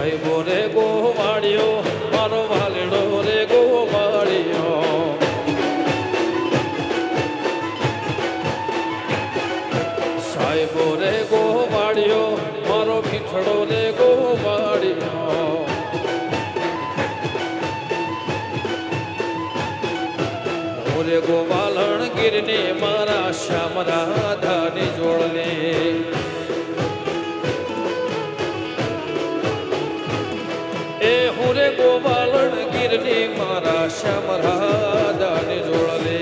I বোরে go Mario মারো ভালে রে গো মারিও সাই বোরে গো মারিও মারো ভিছড়ো রে গো মারিও ગોવાલણ ગીરને મારા શ્યામ રાધાને જોડને श्याम राधाने जोडले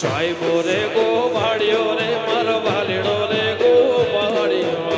સાહેબો રે ગો ભાડ્યો રે મારો ભાલીડો રે Maria.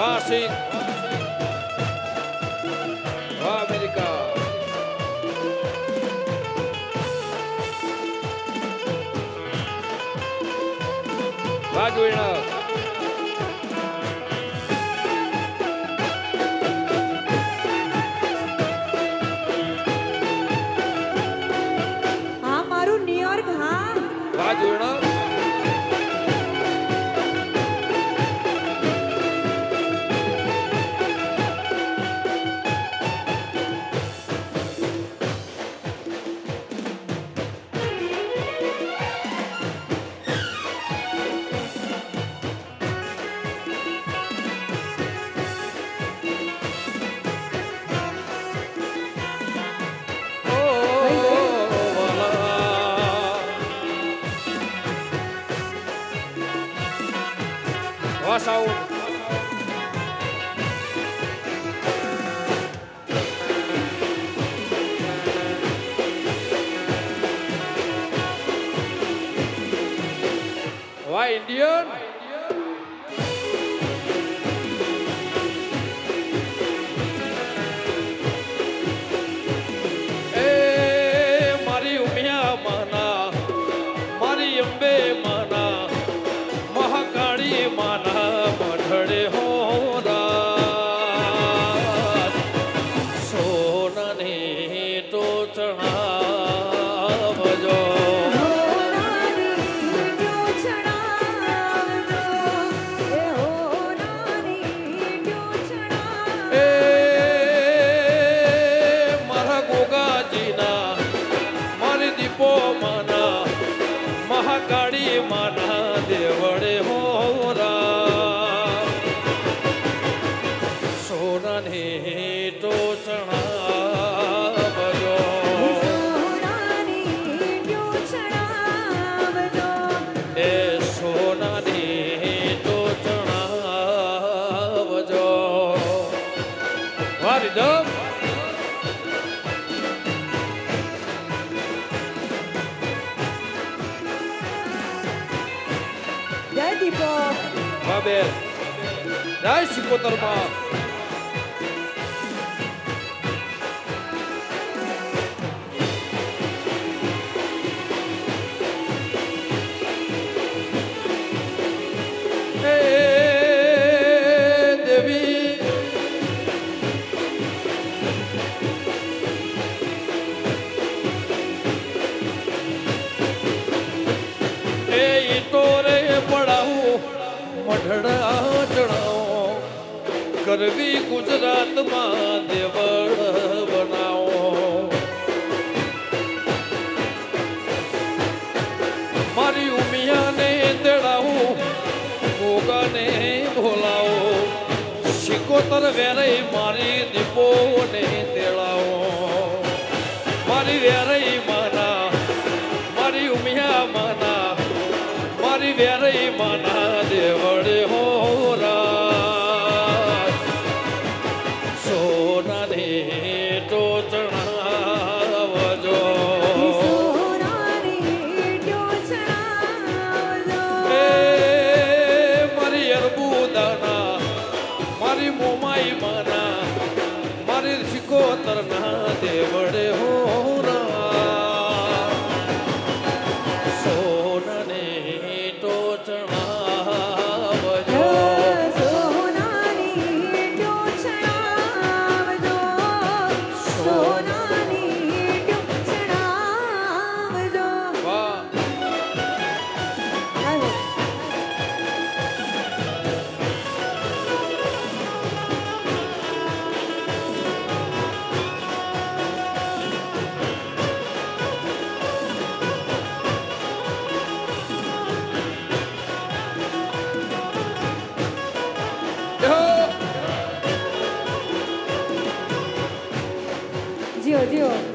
વાહ સિંહ વાહ અમેરિકા વાહ જોઈણા மாறா Mabel. Nice, you put on Gadhada ચડાવો કરવી ગુજરાતમાં દેવળ બનાવો મારી ઉમિયાને તેડાવો ભોગાને ભોલાવો શિકોતર વેરઈ મારી દીપોને તેડાવો મારી વેરઈ મારા વેરઈ માના દેવડે હોરા. સોના દે તો ચણાવજો મારી અરબુદાના મારી મોમાઈ માના મારી સિકોતરના દેવડે હો 有，有。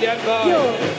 Denver. Yo.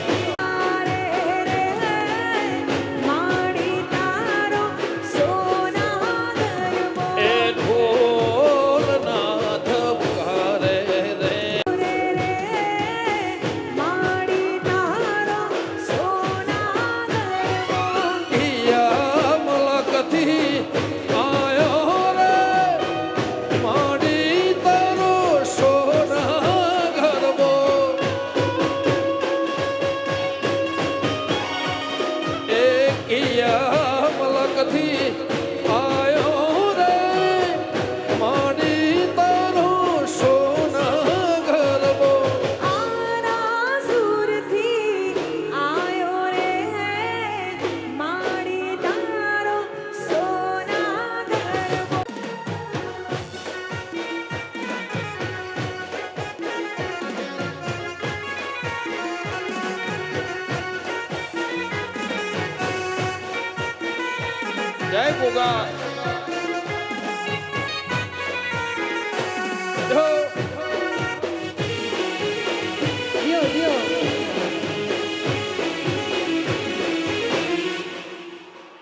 होगा।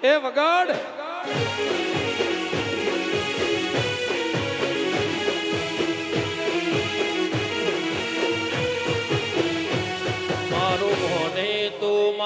એ વગાડ મારું તો તું